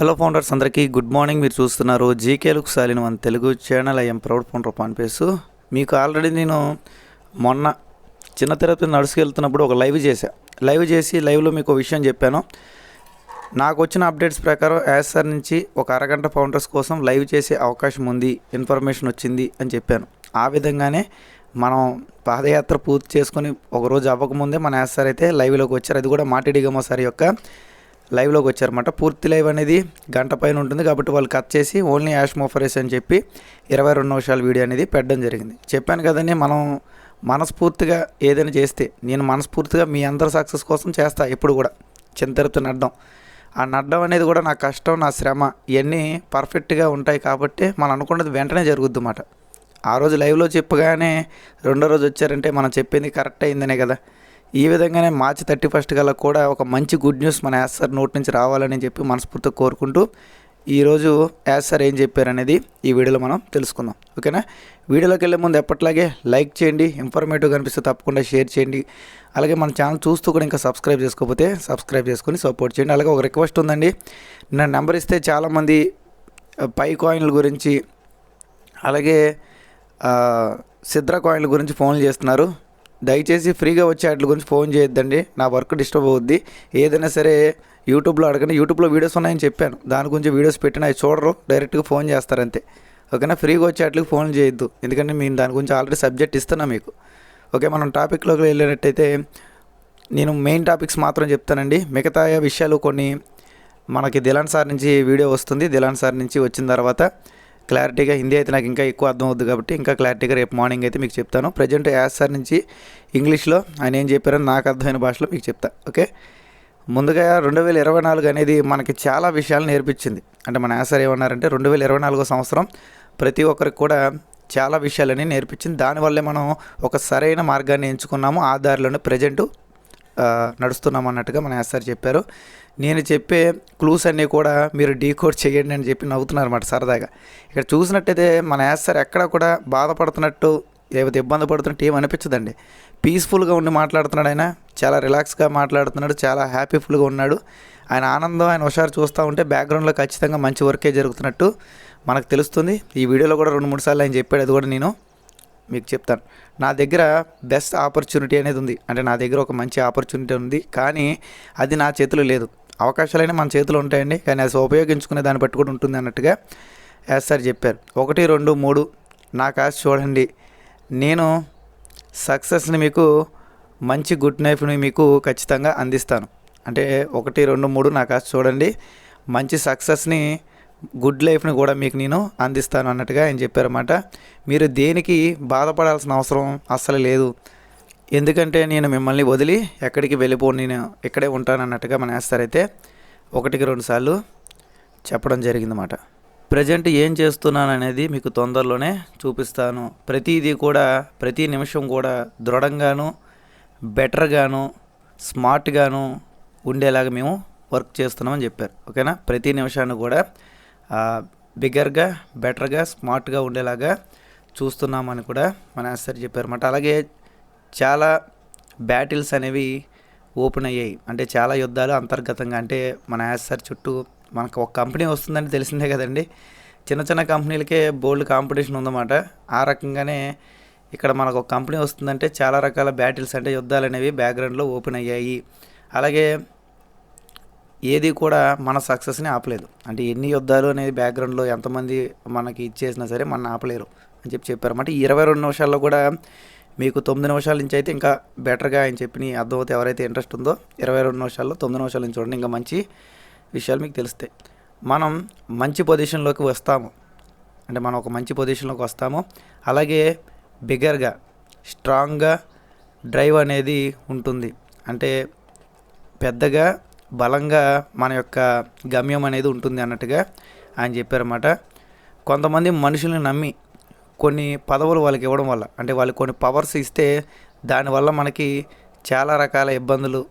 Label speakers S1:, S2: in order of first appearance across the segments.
S1: Hello founders అందరికీ good morning. మీరు చూస్తున్నారు జీకేలకు సాలిన మన Telugu channel. I'm proud founder పాన్పేసు మీకు ఆల్రెడీ నేను మొన్న చిన్న తిరుపతి నడుచుకెళ్తున్నప్పుడు ఒక లైవ్ చేశా. లైవ్ చేసి లైవ్లో మీకు ఒక విషయం చెప్పాను. నాకు వచ్చిన అప్డేట్స్ ప్రకారం యాజ్ సార్ నుంచి ఒక అరగంట ఫౌండర్స్ కోసం లైవ్ చేసే అవకాశం ఉంది ఇన్ఫర్మేషన్ వచ్చింది అని చెప్పాను. ఆ విధంగానే మనం పాదయాత్ర పూర్తి చేసుకొని ఒక రోజు అవ్వకముందే మన యాజ్ సార్ అయితే లైవ్లోకి వచ్చారు. అది కూడా మాటిడిగమ్మ సార్ యొక్క లైవ్లోకి వచ్చారన్నమాట. పూర్తి లైవ్ అనేది గంట పైన ఉంటుంది కాబట్టి వాళ్ళు కట్ చేసి ఓన్లీ యాష్ మోఫరేస్ అని చెప్పి ఇరవై రెండు నిమిషాల వీడియో అనేది పెట్టడం జరిగింది. చెప్పాను కదండి మనం మనస్ఫూర్తిగా ఏదైనా చేస్తే నేను మనస్ఫూర్తిగా మీ అందరి సక్సెస్ కోసం చేస్తా ఎప్పుడు కూడా. చింతరుతూ నడ్డం. ఆ నడ్డం అనేది కూడా నా కష్టం నా శ్రమ ఇవన్నీ పర్ఫెక్ట్గా ఉంటాయి కాబట్టి మనం అనుకున్నది వెంటనే జరుగుద్ది అన్నమాట. ఆ రోజు లైవ్లో చెప్పగానే రెండో రోజు వచ్చారంటే మనం చెప్పింది కరెక్ట్ అయిందనే కదా. ఈ విధంగానే మార్చి థర్టీ ఫస్ట్ కల్లా కూడా ఒక మంచి గుడ్ న్యూస్ మన యాస్ సార్ నోటి నుంచి రావాలని చెప్పి మనస్ఫూర్తిగా కోరుకుంటూ ఈరోజు యాస్ సార్ ఏం చెప్పారనేది ఈ వీడియోలో మనం తెలుసుకుందాం. ఓకేనా? వీడియోలోకి వెళ్ళే ముందు ఎప్పట్లాగే లైక్ చేయండి ఇన్ఫర్మేటివ్ కనిపిస్తే తప్పకుండా షేర్ చేయండి. అలాగే మన ఛానల్ చూస్తూ కూడా ఇంకా సబ్స్క్రైబ్ చేసుకోకపోతే సబ్స్క్రైబ్ చేసుకొని సపోర్ట్ చేయండి. అలాగే ఒక రిక్వెస్ట్ ఉందండి. నా నెంబర్ ఇస్తే చాలామంది పై కాయిన్ల గురించి అలాగే సిద్ర కాయిన్ల గురించి ఫోన్లు చేస్తున్నారు. దయచేసి ఫ్రీగా వచ్చే వాటి గురించి ఫోన్ చేయొద్దండి. నా వర్క్ డిస్టర్బ్ అవుద్ది. ఏదైనా సరే యూట్యూబ్లో అడగండి. యూట్యూబ్లో వీడియోస్ ఉన్నాయని చెప్పాను. దాని గురించి వీడియోస్ పెట్టిన అవి చూడరు. డైరెక్ట్గా ఫోన్ చేస్తారంతే ఓకేనా? ఫ్రీగా వచ్చే వాటికి ఫోన్ చేయొద్దు. ఎందుకంటే నేను దాని గురించి ఆల్రెడీ సబ్జెక్ట్ ఇస్తున్నా మీకు. ఓకే మనం టాపిక్లోకి వెళ్ళినట్టయితే నేను మెయిన్ టాపిక్స్ మాత్రం చెప్తానండి. మిగతా విషయాలు కొన్ని మనకి దిలాన్ సార్ నుంచి వీడియో వస్తుంది. దిలాన్ సార్ నుంచి వచ్చిన తర్వాత క్లారిటీగా హిందీ అయితే నాకు ఇంకా ఎక్కువ అర్థం అవుద్ది కాబట్టి ఇంకా క్లారిటీగా రేపు మార్నింగ్ అయితే మీకు చెప్తాను. ప్రజెంట్ యాస్ సార్ నుంచి ఇంగ్లీష్లో ఆయన ఏం చెప్పారని నాకు అర్థమైన భాషలో మీకు చెప్తా. ఓకే ముందుగా రెండు వేల ఇరవై నాలుగు అనేది మనకి చాలా విషయాలు నేర్పించింది. అంటే మన యాసర్ ఏమన్నారంటే రెండు వేల ఇరవై నాలుగో సంవత్సరం ప్రతి ఒక్కరికి కూడా చాలా విషయాలని నేర్పించింది. దానివల్లే మనం ఒక సరైన మార్గాన్ని ఎంచుకున్నాము. ఆ దారిలోనే ప్రజెంట్ నడుస్తున్నాం అన్నట్టుగా మన ఎస్ఆర్ చెప్పారు. నేను చెప్పే క్లూస్ అన్నీ కూడా మీరు డీకోడ్ చేయండి అని చెప్పి నవ్వుతున్నారు అన్నమాట సరదాగా. ఇక్కడ చూసినట్టయితే మన ఎస్ఆర్ ఎక్కడ కూడా బాధపడుతున్నట్టు లేకపోతే ఇబ్బంది పడుతున్నట్టు ఏం అనిపించదండి. పీస్ఫుల్గా ఉండి మాట్లాడుతున్నాడు ఆయన చాలా రిలాక్స్గా మాట్లాడుతున్నాడు చాలా హ్యాపీఫుల్గా ఉన్నాడు. ఆయన ఆనందం ఆయన హుషారు చూస్తూ ఉంటే బ్యాక్గ్రౌండ్లో ఖచ్చితంగా మంచి వర్కే జరుగుతున్నట్టు మనకు తెలుస్తుంది. ఈ వీడియోలో కూడా రెండు మూడు సార్లు ఆయన చెప్పాడు అది కూడా నేను. మీకు చెప్తాను. నా దగ్గర బెస్ట్ ఆపర్చునిటీ అనేది ఉంది. అంటే నా దగ్గర ఒక మంచి ఆపర్చునిటీ ఉంది. కానీ అది నా చేతిలో లేదు. అవకాశాలైనా మన చేతిలో ఉంటాయండి. కానీ అది ఉపయోగించుకునే దాన్ని బట్టి కూడా ఉంటుంది అన్నట్టుగా యాజ్ సార్ చెప్పారు. ఒకటి రెండు మూడు. నా కాశ చూడండి. నేను సక్సెస్ని మీకు మంచి గుడ్ నైఫ్ని మీకు ఖచ్చితంగా అందిస్తాను. అంటే ఒకటి రెండు మూడు నా కాశ చూడండి. మంచి సక్సెస్ని గుడ్ లైఫ్ని కూడా మీకు నేను అందిస్తాను అన్నట్టుగా ఆయన చెప్పారన్నమాట. మీరు దేనికి బాధపడాల్సిన అవసరం అస్సలు లేదు. ఎందుకంటే నేను మిమ్మల్ని వదిలి ఎక్కడికి వెళ్ళిపో నేను ఇక్కడే ఉంటాను అన్నట్టుగా మన వేస్తారైతే ఒకటికి రెండు సార్లు చెప్పడం జరిగిందన్నమాట. ప్రజెంట్ ఏం చేస్తున్నాను అనేది మీకు తొందరలోనే చూపిస్తాను. ప్రతిదీ కూడా ప్రతి నిమిషం కూడా దృఢంగాను బెటర్గాను స్మార్ట్గాను ఉండేలాగా మేము వర్క్ చేస్తున్నామని చెప్పారు. ఓకేనా? ప్రతి నిమిషాన్ని కూడా బిగ్గర్గా బెటర్గా స్మార్ట్గా ఉండేలాగా చూస్తున్నామని కూడా మన సార్ చెప్పారన్నమాట. అలాగే చాలా బ్యాటిల్స్ అనేవి ఓపెన్ అయ్యాయి. అంటే చాలా యుద్ధాలు అంతర్గతంగా అంటే మన యాసర్ చుట్టూ మనకు ఒక కంపెనీ వస్తుందని తెలిసిందే కదండి. చిన్న చిన్న కంపెనీలకే బోల్డ్ కాంపిటీషన్ ఉందన్నమాట. ఆ రకంగానే ఇక్కడ మనకు ఒక కంపెనీ వస్తుందంటే చాలా రకాల బ్యాటిల్స్ అంటే యుద్ధాలు అనేవి బ్యాక్గ్రౌండ్లో ఓపెన్ అయ్యాయి. అలాగే ఏది కూడా మన సక్సెస్ని ఆపలేదు. అంటే ఎన్ని యుద్ధాలు అనేది బ్యాక్గ్రౌండ్లో ఎంతమంది మనకి ఇచ్చేసినా సరే మన ఆపలేరు అని చెప్పి చెప్పారన్నమాట ఈ ఇరవై రెండు నిమిషాల్లో కూడా మీకు తొమ్మిది నిమిషాల నుంచి అయితే ఇంకా బెటర్గా ఆయన చెప్పిన అర్థమవుతే ఎవరైతే ఇంట్రెస్ట్ ఉందో ఇరవై రెండు నిమిషాల్లో తొమ్మిది నిమిషాల నుంచి చూడండి. ఇంకా మంచి విషయాలు మీకు తెలుస్తాయి. మనం మంచి పొజిషన్లోకి వస్తాము. అంటే మనం ఒక మంచి పొజిషన్లోకి వస్తాము. అలాగే బిగ్గర్గా స్ట్రాంగ్గా డ్రైవ్ అనేది ఉంటుంది. అంటే పెద్దగా బలంగా మన యొక్క గమ్యం అనేది ఉంటుంది అన్నట్టుగా ఆయన చెప్పారన్నమాట. కొంతమంది మనుషుల్ని నమ్మి కొన్ని పదవులు వాళ్ళకి ఇవ్వడం వల్ల అంటే వాళ్ళు కొన్ని పవర్స్ ఇస్తే దానివల్ల మనకి చాలా రకాల ఇబ్బందులు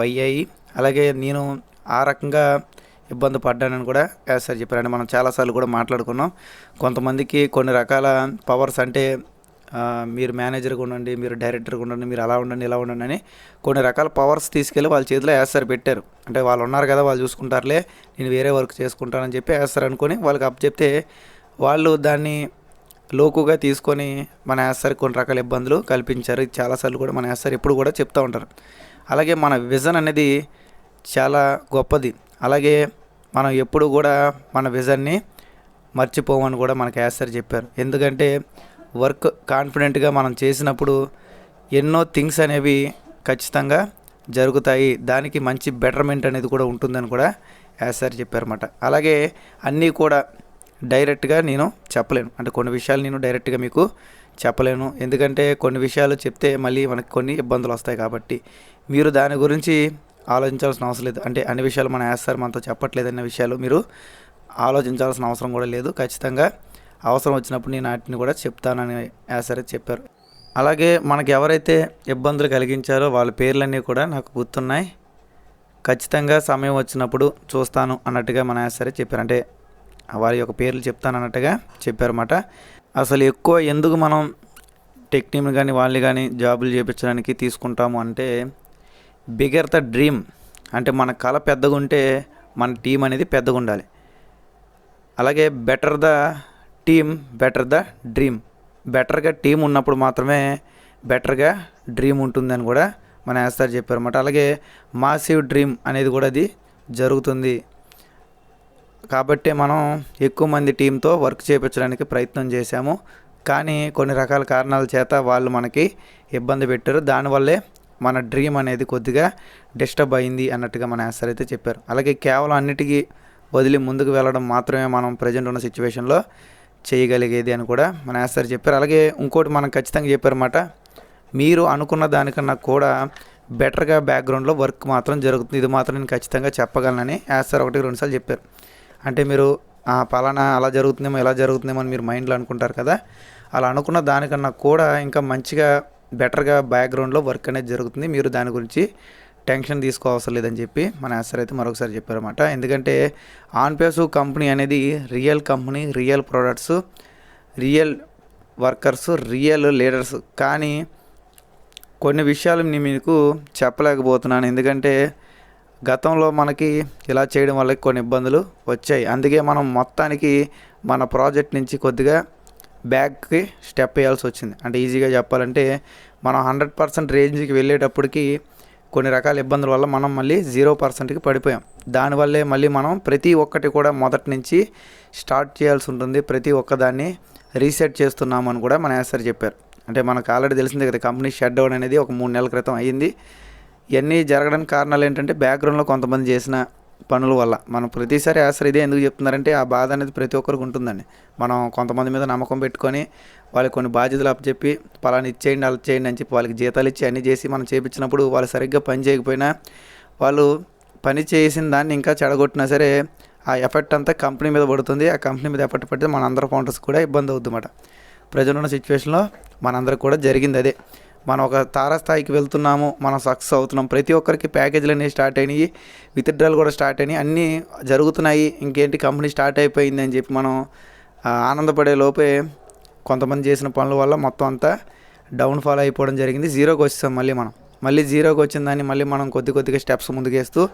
S1: అయ్యాయి. అలాగే నేను ఆ రకంగా ఇబ్బంది పడ్డానని కూడా యాజ్ సార్ చెప్పారు అంటే మనం చాలాసార్లు కూడా మాట్లాడుకున్నాం. కొంతమందికి కొన్ని రకాల పవర్స్ అంటే మీరు మేనేజర్గా ఉండండి మీరు డైరెక్టర్గా ఉండండి మీరు అలా ఉండండి ఇలా ఉండండి అని కొన్ని రకాల పవర్స్ తీసుకెళ్ళి వాళ్ళ చేతిలో వేస్తారు పెట్టారు. అంటే వాళ్ళు ఉన్నారు కదా వాళ్ళు చూసుకుంటారులే నేను వేరే వర్క్ చేసుకుంటానని చెప్పి వేస్తారు అనుకొని వాళ్ళకి అప్ చెప్తే వాళ్ళు దాన్ని లోకుగా తీసుకొని మన యాస్తారు కొన్ని రకాల ఇబ్బందులు కల్పించారు. చాలాసార్లు కూడా మన యాస్తారు ఎప్పుడు కూడా చెప్తూ ఉంటారు. అలాగే మన విజన్ అనేది చాలా గొప్పది. అలాగే మనం ఎప్పుడు కూడా మన విజన్ని మర్చిపోమని కూడా మనకి యాస్తారు చెప్పారు. ఎందుకంటే వర్క్ కాన్ఫిడెంట్గా మనం చేసినప్పుడు ఎన్నో థింగ్స్ అనేవి ఖచ్చితంగా జరుగుతాయి. దానికి మంచి బెటర్మెంట్ అనేది కూడా ఉంటుందని కూడా యాసారి చెప్పారన్నమాట. అలాగే అన్నీ కూడా డైరెక్ట్గా నేను చెప్పలేను. అంటే కొన్ని విషయాలు నేను డైరెక్ట్గా మీకు చెప్పలేను. ఎందుకంటే కొన్ని విషయాలు చెప్తే మళ్ళీ మనకి కొన్ని ఇబ్బందులు వస్తాయి కాబట్టి మీరు దాని గురించి ఆలోచించాల్సిన అవసరం లేదు. అంటే అన్ని విషయాలు మన యాసారి మనతో చెప్పట్లేదన్న విషయాలు మీరు ఆలోచించాల్సిన అవసరం కూడా లేదు. ఖచ్చితంగా అవసరం వచ్చినప్పుడు నేను వాటిని కూడా చెప్తానని యాసరే చెప్పారు. అలాగే మనకు ఎవరైతే ఇబ్బందులు కలిగించారో వాళ్ళ పేర్లన్నీ కూడా నాకు గుర్తున్నాయి. ఖచ్చితంగా సమయం వచ్చినప్పుడు చూస్తాను అన్నట్టుగా మన యాసరే చెప్పారు. అంటే వారి యొక్క పేర్లు చెప్తాను అన్నట్టుగా చెప్పారన్నమాట. అసలు ఎక్కువ ఎందుకు మనం టెక్నిక్ని కానీ వాళ్ళని కానీ జాబులు చేయించడానికి తీసుకుంటాము అంటే బిగర్ ద డ్రీమ్. అంటే మన కళ పెద్దగా ఉంటే మన టీం అనేది పెద్దగా ఉండాలి అలాగే better the team better the dream. బెటర్గా టీం ఉన్నప్పుడు మాత్రమే బెటర్గా డ్రీమ్ ఉంటుందని కూడా మన యాస్తారు చెప్పారన్నమాట. అలాగే మాసివ్ డ్రీమ్ అనేది కూడా అది జరుగుతుంది. కాబట్టి మనం ఎక్కువ మంది టీంతో వర్క్ చేయించడానికి ప్రయత్నం చేశాము. కానీ కొన్ని రకాల కారణాల చేత వాళ్ళు మనకి ఇబ్బంది పెట్టారు. దానివల్లే మన డ్రీమ్ అనేది కొద్దిగా డిస్టర్బ్ అయింది అన్నట్టుగా మన యాస్తారు అయితే చెప్పారు. అలాగే కేవలం అన్నిటికీ వదిలి ముందుకు వెళ్ళడం మాత్రమే మనం ప్రజెంట్ ఉన్న సిచ్యువేషన్లో చేయగలిగేది అని కూడా మన యాస్తారు చెప్పారు. అలాగే ఇంకోటి మనం ఖచ్చితంగా చెప్పారన్నమాట మీరు అనుకున్న దానికన్నా కూడా బెటర్గా బ్యాక్గ్రౌండ్లో వర్క్ మాత్రం జరుగుతుంది. ఇది మాత్రం నేను ఖచ్చితంగా చెప్పగలనని యాస్తారు ఒకటి రెండుసార్లు చెప్పారు. అంటే మీరు "ఆ, పలానా అలా జరుగుతుందేమో ఇలా జరుగుతుందేమో అని మీరు మైండ్లో అనుకుంటారు కదా. అలా అనుకున్న దానికన్నా కూడా ఇంకా మంచిగా బెటర్గా బ్యాక్గ్రౌండ్లో వర్క్ అనేది జరుగుతుంది. మీరు దాని గురించి టెన్షన్ తీసుకోవసరం లేదని చెప్పి మన ఎస్ఆర్ అయితే మరొకసారి చెప్పారన్నమాట. ఎందుకంటే ఆన్పేసు కంపెనీ అనేది real company real products real workers real leaders. కానీ కొన్ని విషయాలు నేను మీకు చెప్పలేకపోతున్నాను. ఎందుకంటే గతంలో మనకి ఇలా చేయడం వల్ల కొన్ని ఇబ్బందులు వచ్చాయి. అందుకే మనం మొత్తానికి మన ప్రాజెక్ట్ నుంచి కొద్దిగా బ్యాక్కి స్టెప్ వేయాల్సి వచ్చింది. అంటే ఈజీగా చెప్పాలంటే మనం హండ్రెడ్ పర్సెంట్ రేంజ్కి వెళ్ళేటప్పటికి కొన్ని రకాల ఇబ్బందుల వల్ల మనం మళ్ళీ జీరో పర్సెంట్కి పడిపోయాం. దానివల్లే మళ్ళీ మనం ప్రతి ఒక్కటి కూడా మొదటి నుంచి స్టార్ట్ చేయాల్సి ఉంటుంది. ప్రతి ఒక్కదాన్ని రీసెట్ చేస్తున్నామని కూడా మన యాసర్ చెప్పారు. అంటే మనకు ఆల్రెడీ తెలిసిందే కదా కంపెనీ షట్ డౌన్ అనేది ఒక మూడు నెలల క్రితం అయ్యింది. ఇవన్నీ జరగడానికి కారణాలు ఏంటంటే బ్యాక్గ్రౌండ్లో కొంతమంది చేసిన పనుల వల్ల. మనం ప్రతిసారి ఆసర ఇదే ఎందుకు చెప్తున్నారంటే ఆ బాధ అనేది ప్రతి ఒక్కరికి ఉంటుందండి. మనం కొంతమంది మీద నమ్మకం పెట్టుకొని వాళ్ళకి కొన్ని బాధ్యతలు అప్పచెప్పి పలానా ఇచ్చేయండి అలా చేయండి అని చెప్పి వాళ్ళకి జీతాలు ఇచ్చి అన్నీ చేసి మనం చేపించినప్పుడు వాళ్ళు సరిగ్గా పని చేయకపోయినా వాళ్ళు పని చేసిన దాన్ని ఇంకా చెడగొట్టినా సరే ఆ ఎఫెక్ట్ అంతా కంపెనీ మీద పడుతుంది. ఆ కంపెనీ మీద ఎఫెక్ట్ పడితే మన అందరి ఫౌండర్స్ కూడా ఇబ్బంది అవుతుంది అన్నమాట. ప్రజెంట్ ఉన్న సిచ్యువేషన్లో మనందరికి కూడా జరిగింది అదే. మనం ఒక తారాస్థాయికి వెళ్తున్నాము మనం సక్సెస్ అవుతున్నాం. ప్రతి ఒక్కరికి ప్యాకేజీలు అనేవి స్టార్ట్ అయినాయి విత్డ్రాలు కూడా స్టార్ట్ అయినాయి. అన్నీ జరుగుతున్నాయి ఇంకేంటి కంపెనీ స్టార్ట్ అయిపోయింది అని చెప్పి మనం ఆనందపడే లోపే కొంతమంది చేసిన పనుల వల్ల మొత్తం అంతా డౌన్ఫాల్ అయిపోవడం జరిగింది. జీరోకి వచ్చేసాం మళ్ళీ మనం. మళ్ళీ జీరోకి వచ్చిందని మళ్ళీ మనం కొద్ది కొద్దిగా స్టెప్స్ ముందుకేస్తూ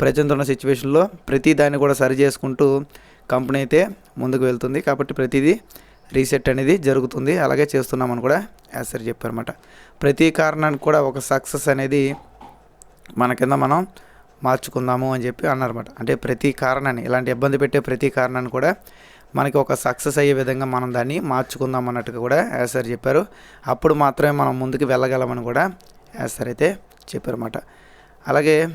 S1: ప్రజెంట్ ఉన్న సిచ్యువేషన్లో ప్రతి దాన్ని కూడా సరి చేసుకుంటూ కంపెనీ అయితే ముందుకు వెళ్తుంది. కాబట్టి ప్రతిదీ రీసెట్ అనేది జరుగుతుంది. అలాగే చేస్తున్నామని కూడా యాసర్ చెప్పారన్నమాట. ప్రతి కారణానికి కూడా ఒక సక్సెస్ అనేది మన కింద మనం మార్చుకుందాము అని చెప్పి అన్నారన్నమాట. అంటే ప్రతి కారణాన్ని ఇలాంటి ఇబ్బంది పెట్టే ప్రతి కారణాన్ని కూడా మనకి ఒక సక్సెస్ అయ్యే విధంగా మనం దాన్ని మార్చుకుందాం అన్నట్టుగా కూడా యాసర్ చెప్పారు. అప్పుడు మాత్రమే మనం ముందుకు వెళ్ళగలమని కూడా యాసర్ అయితే చెప్పారన్నమాట. అలాగే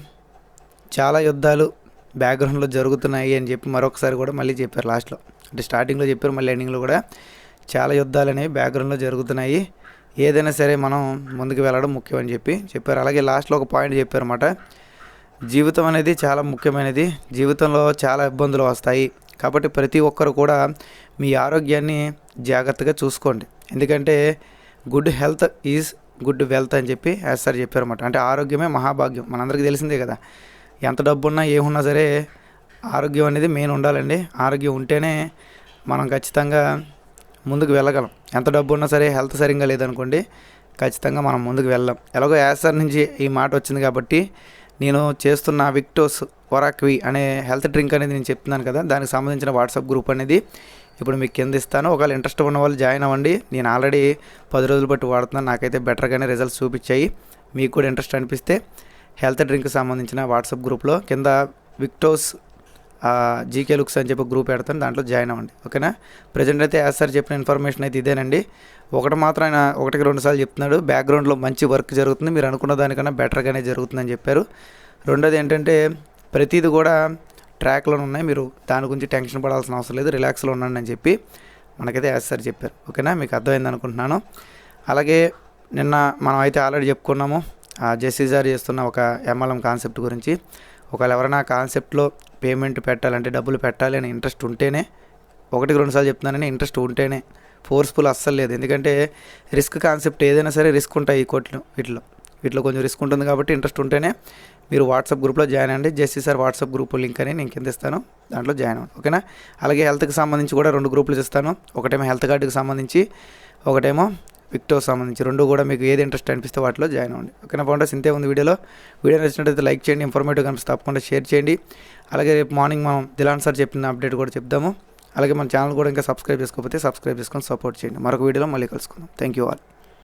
S1: చాలా యుద్ధాలు బ్యాక్గ్రౌండ్లో జరుగుతున్నాయి అని చెప్పి మరొకసారి కూడా మళ్ళీ చెప్పారు లాస్ట్లో. అంటే స్టార్టింగ్లో చెప్పారు మళ్ళీ ఎండింగ్లో కూడా చాలా యుద్ధాలు అనేవి బ్యాక్గ్రౌండ్లో జరుగుతున్నాయి. ఏదైనా సరే మనం ముందుకు వెళ్ళడం ముఖ్యం అని చెప్పి చెప్పారు. అలాగే లాస్ట్లో ఒక పాయింట్ చెప్పారన్నమాట. జీవితం అనేది చాలా ముఖ్యమైనది. జీవితంలో చాలా ఇబ్బందులు వస్తాయి. కాబట్టి ప్రతి ఒక్కరు కూడా మీ ఆరోగ్యాన్ని జాగ్రత్తగా చూసుకోండి. ఎందుకంటే good health is good wealth అని చెప్పి యాజ్ సార్ చెప్పారన్నమాట. అంటే ఆరోగ్యమే మహాభాగ్యం. మనందరికీ తెలిసిందే కదా. ఎంత డబ్బు ఉన్నా ఏమున్నా సరే ఆరోగ్యం అనేది మెయిన్ ఉండాలండి. ఆరోగ్యం ఉంటేనే మనం ఖచ్చితంగా ముందుకు వెళ్ళగలం. ఎంత డబ్బు ఉన్నా సరే హెల్త్ సరిగ్గా లేదనుకోండి ఖచ్చితంగా మనం ముందుకు వెళ్ళాం ఎలాగో యాసర్ నుంచి ఈ మాట వచ్చింది కాబట్టి నేను చేస్తున్న విక్టోస్ ఒరాక్వి అనే హెల్త్ డ్రింక్ అనేది నేను చెప్తున్నాను కదా దానికి సంబంధించిన వాట్సాప్ గ్రూప్ అనేది ఇప్పుడు మీకు కింద ఇస్తాను. ఒకవేళ ఇంట్రెస్ట్ ఉన్న వాళ్ళు జాయిన్ అవ్వండి. నేను ఆల్రెడీ పది రోజులు బట్టి వాడుతున్నాను. నాకైతే బెటర్గానే రిజల్ట్స్ చూపించాయి. మీకు కూడా ఇంట్రెస్ట్ అనిపిస్తే హెల్త్ డ్రింక్ సంబంధించిన వాట్సాప్ గ్రూప్లో కింద విక్టోస్ జీకే లుక్స్ అని చెప్పి గ్రూప్ పెడతాను దాంట్లో జాయిన్ అవ్వండి ఓకేనా? ప్రజెంట్ అయితే యాజ్ సార్ చెప్పిన ఇన్ఫర్మేషన్ అయితే ఇదేనండి. ఒకటి మాత్రం ఆయన ఒకటికి రెండు సార్లు చెప్తున్నాడు బ్యాక్గ్రౌండ్లో మంచి వర్క్ జరుగుతుంది మీరు అనుకున్న దానికన్నా బెటర్గానే జరుగుతుందని చెప్పారు. రెండోది ఏంటంటే ప్రతిది కూడా ట్రాక్లో ఉన్నాయి మీరు దాని గురించి టెన్షన్ పడాల్సిన అవసరం లేదు రిలాక్స్లో ఉండండి అని చెప్పి మనకైతే యాజ్ సార్ చెప్పారు ఓకేనా? మీకు అర్థమైంది అనుకుంటున్నాను. అలాగే నిన్న మనం అయితే ఆల్రెడీ చెప్పుకున్నాము జెస్సీ సార్ చేస్తున్న ఒక ఎంఎల్ఎం కాన్సెప్ట్ గురించి. ఒకవేళ ఎవరైనా కాన్సెప్ట్లో పేమెంట్ పెట్టాలంటే డబ్బులు పెట్టాలి అని ఇంట్రెస్ట్ ఉంటేనే ఒకటికి రెండు సార్లు చెప్తున్నానని ఇంట్రెస్ట్ ఉంటేనే ఫోర్స్ఫుల్ అస్సలు లేదు. ఎందుకంటే రిస్క్ కాన్సెప్ట్ ఏదైనా సరే రిస్క్ ఉంటాయి ఈ కోట్లు వీటిలో. వీటిలో కొంచెం రిస్క్ ఉంటుంది కాబట్టి ఇంట్రెస్ట్ ఉంటేనే మీరు వాట్సాప్ గ్రూప్లో జాయిన్ అవ్వండి. Jessie sir WhatsApp group link అని నేను కింద ఇస్తాను. దాంట్లో జాయిన్ అవ్వండి ఓకేనా? అలాగే హెల్త్కి సంబంధించి కూడా రెండు గ్రూపులు ఇస్తాను. ఒకటేమో హెల్త్ కార్డుకి సంబంధించి ఒకటేమో విక్టో సంబంధించి రెండు కూడా మీకు ఏది ఇంట్రెస్ట్ అనిపిస్తే వాటిలో జాయిన్ అవ్వండి. ఓకేనా ఫౌండర్స్? ఇంతే ఉంది వీడియోలో. వీడియో నచ్చినట్లయితే లైక్ చేయండి ఇన్ఫర్మేటివ్ కనిపిస్తే తప్పకుండా షేర్ చేయండి. అలాగే రేపు మార్నింగ్ మనం దిలాన్ సార్ చెప్పిన అప్డేట్ కూడా చెప్దాము. అలాగే మన ఛానల్ కూడా ఇంకా సబ్స్క్రైబ్ చేసుకోకపోతే సబ్స్క్రైబ్ చేసుకొని సపోర్ట్ చేయండి. మరొక వీడియోలో మళ్ళీ కలుసుకుందాం. Thank you all